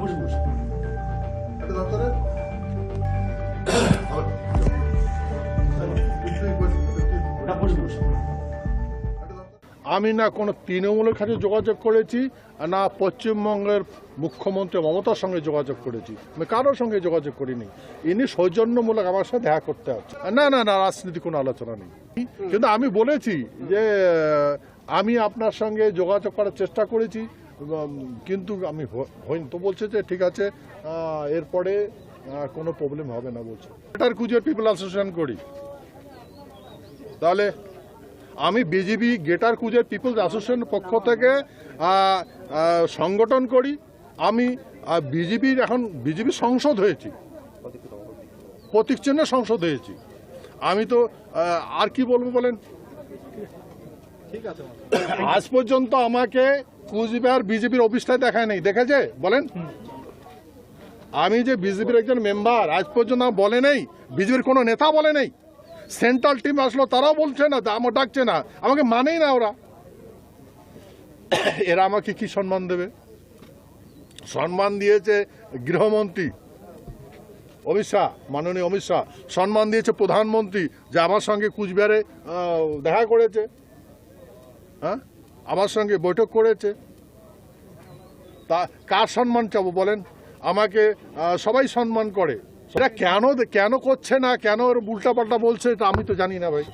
বসে বসে। একটা আমি না কোনো তৃণমূলের কাছে যোগাযোগ করেছি আর না পশ্চিমবঙ্গের মুখ্যমন্ত্রী মমতার সঙ্গে যোগাযোগ করেছি। আমি কারোর সঙ্গে যোগাযোগ করিনি। ইনি সৌজন্যমূলক আমার সাথে দেখা করতে আছে না না না রাজনীতি কোনো আলোচনা নেই। কিন্তু আমি বলেছি যে আমি আপনার সঙ্গে যোগাযোগ করার চেষ্টা করেছি। কিন্তু আমি হইনি। তো বলছে যে ঠিক আছে এরপরে কোনো প্রবলেম হবে না বলছে। এটার কুজের পিপল অ্যাসোসিয়েশন করি। তাহলে আমি বিজেপি গেটার কুজের পিপলস অ্যাসোসিয়েশনের পক্ষ থেকে সংগঠন করি। আমি বিজেপির এখন বিজেপি সংসদ হয়েছি। প্রতীক চিহ্নে সংসদ হয়েছি। আমি তো আর কি বলব বলেন? আজ পর্যন্ত আমাকে কুচবিহার বিজেপির অফিসটাই দেখায় নেই দেখেছে? বলেন। আমি যে বিজেপির একজন মেম্বার আজ পর্যন্ত বলে নেই বিজেপির কোনো নেতা বলে নেই। সেন্ট্রাল টিম আসলো তারাও বলছে না আমার ডাকছে না আমাকে মানেই না ওরা। এরা আমাকে কি সম্মান দেবে? সম্মান দিয়েছে গৃহমন্ত্রী। অমিত শাহ মাননীয় অমিত শাহ সম্মান দিয়েছে প্রধানমন্ত্রী যে আমার সঙ্গে কুচবিহারে দেখা করেছে। হ্যাঁ? আমার সঙ্গে বৈঠক করেছে। তা, কার সম্মান চাব বলেন? আমাকে সবাই সম্মান করে। সেটা কেন কেন করছে না? কেন ওর উল্টাপাল্টা বলছে? এটা আমি তো জানি না ভাই।